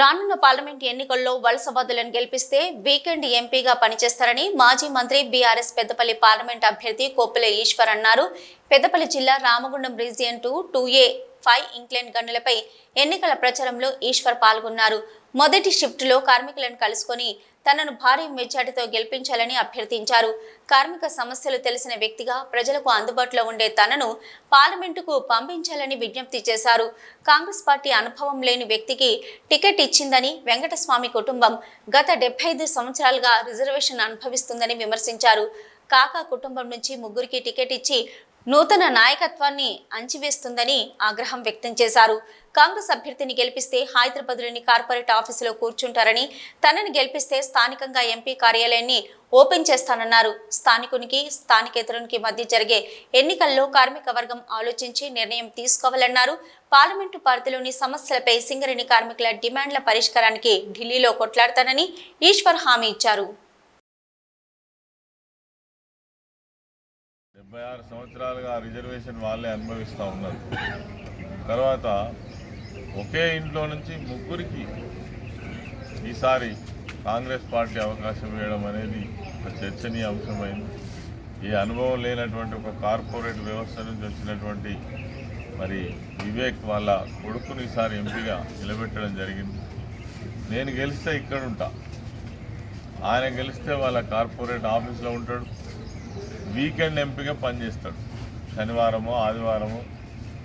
రానున్న పార్లమెంట్ ఎన్నికల్లో వలస బదులను గెలిపిస్తే వీకెండ్ ఎంపీగా పనిచేస్తారని మాజీ మంత్రి బీఆర్ఎస్ పెద్దపల్లి పార్లమెంట్ అభ్యర్థి కోప్పుల ఈశ్వర్ అన్నారు. పెద్దపల్లి జిల్లా Ramagundam region two two A five incline గన్నులపై ఎన్నికల ప్రచారంలో ఈశ్వర్ పాల్గొన్నారు. మొదటి షిఫ్ట్లో కార్మికులను కలుసుకొని తనను భారీ మెజార్టీతో గెలిపించాలని అభ్యర్థించారు. కార్మిక సమస్యలు తెలిసిన వ్యక్తిగా ప్రజలకు అందుబాటులో ఉండే తనను పార్లమెంటుకు పంపించాలని విజ్ఞప్తి చేశారు. కాంగ్రెస్ పార్టీ అనుభవం లేని వ్యక్తికి టికెట్ ఇచ్చిందని వెంకటస్వామి కుటుంబం గత డెబ్బై ఐదు సంవత్సరాలుగా రిజర్వేషన్ అనుభవిస్తుందని విమర్శించారు. కాకా కుటుంబం నుంచి ముగ్గురికి టికెట్ ఇచ్చి నూతన నాయకత్వాన్ని అంచివేస్తుందని ఆగ్రహం వ్యక్తం చేశారు. కాంగ్రెస్ అభ్యర్థిని గెలిపిస్తే హైదరాబాద్లోని కార్పొరేట్ ఆఫీసులో కూర్చుంటారని తనని గెలిపిస్తే స్థానికంగా ఎంపీ కార్యాలయాన్ని ఓపెన్ చేస్తానన్నారు. స్థానికునికి స్థానికేతరునికి మధ్య జరిగే ఎన్నికల్లో కార్మిక వర్గం ఆలోచించి నిర్ణయం తీసుకోవాలన్నారు. పార్లమెంటు పరిధిలోని సమస్యలపై సింగరేణి కార్మికుల డిమాండ్ల పరిష్కారానికి ఢిల్లీలో కొట్లాడతానని ఈశ్వర్ హామీ ఇచ్చారు. ముప్పై ఆరు సంవత్సరాలుగా రిజర్వేషన్ వాళ్ళే అనుభవిస్తూ ఉన్నారు. తర్వాత ఒకే ఇంట్లో నుంచి ముగ్గురికి ఈసారి కాంగ్రెస్ పార్టీ అవకాశం ఇవ్వడం అనేది ఒక చర్చనీయ అంశమైంది. ఈ అనుభవం లేనటువంటి ఒక కార్పొరేట్ వ్యవస్థ నుంచి వచ్చినటువంటి మరి వివేక్ వాళ్ళ కొడుకుని ఈసారి ఎంపీగా నిలబెట్టడం జరిగింది. నేను గెలిస్తే ఇక్కడ ఉంటా ఆయన గెలిస్తే వాళ్ళ కార్పొరేట్ ఆఫీస్లో ఉంటాడు. వీకెండ్ ఎంపీగా పనిచేస్తాడు శనివారము ఆదివారము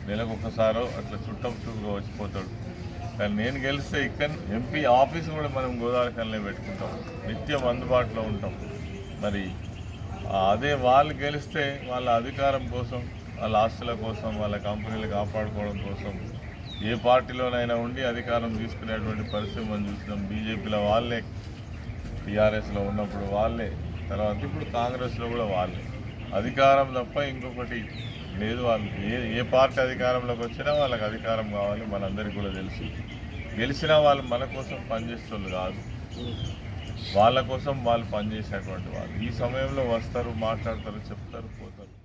నెలకు ఒకసారో అట్లా చుట్టం చూపుగా వచ్చిపోతాడు. కానీ నేను గెలిస్తే ఇక్కడ ఎంపీ ఆఫీస్ కూడా మనం గోదావరి కళ్ళనే పెట్టుకుంటాం. నిత్యం అందుబాటులో ఉంటాం. మరి అదే వాళ్ళు గెలిస్తే వాళ్ళ అధికారం కోసం వాళ్ళ ఆస్తుల కోసం వాళ్ళ కంపెనీలు కాపాడుకోవడం కోసం ఏ పార్టీలోనైనా ఉండి అధికారం తీసుకునేటువంటి పరిస్థితి మనం చూసినాం బీజేపీలో వాళ్ళే టీఆర్ఎస్లో ఉన్నప్పుడు వాళ్ళే. తర్వాత ఇప్పుడు కాంగ్రెస్లో కూడా వాళ్ళే. అధికారం తప్ప ఇంకొకటి లేదు వాళ్ళు ఏ ఏ పార్టీ అధికారంలోకి వచ్చినా వాళ్ళకి అధికారం కావాలి మనందరికీ కూడా తెలుసు. గెలిచినా వాళ్ళు మన కోసం పనిచేస్తుంది కాదు. వాళ్ళ కోసం వాళ్ళు పనిచేసేటువంటి వాళ్ళు. ఈ సమయంలో వస్తారు మాట్లాడతారు చెప్తారు పోతారు.